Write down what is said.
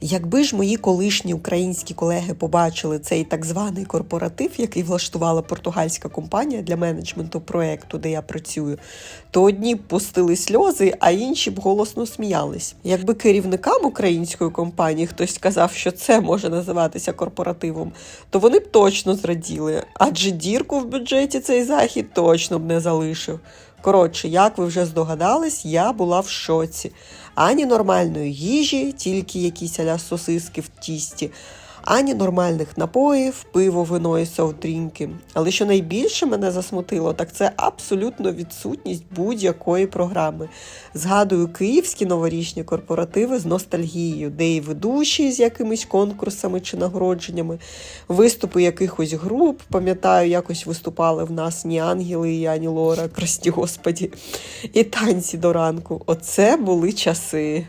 Якби ж мої колишні українські колеги побачили цей так званий корпоратив, який влаштувала португальська компанія для менеджменту проекту, де я працюю, то одні б пустили сльози, а інші б голосно сміялись. Якби керівникам української компанії хтось сказав, що це може називатися корпоративом, то вони б точно зраділи, адже дірку в бюджеті цей захід точно б не залишив. Коротше, як ви вже здогадались, я була в шоці. Ані нормальної їжі, тільки якісь аля сосиски в тісті, ані нормальних напоїв, пиво, вино і софтрінки. Але що найбільше мене засмутило, так це абсолютно відсутність будь-якої програми. Згадую київські новорічні корпоративи з ностальгією, де і ведучі з якимись конкурсами чи нагородженнями, виступи якихось груп. Пам'ятаю, якось виступали в нас ні ангели, і ані Лора, прості господі, і танці до ранку. Оце були часи.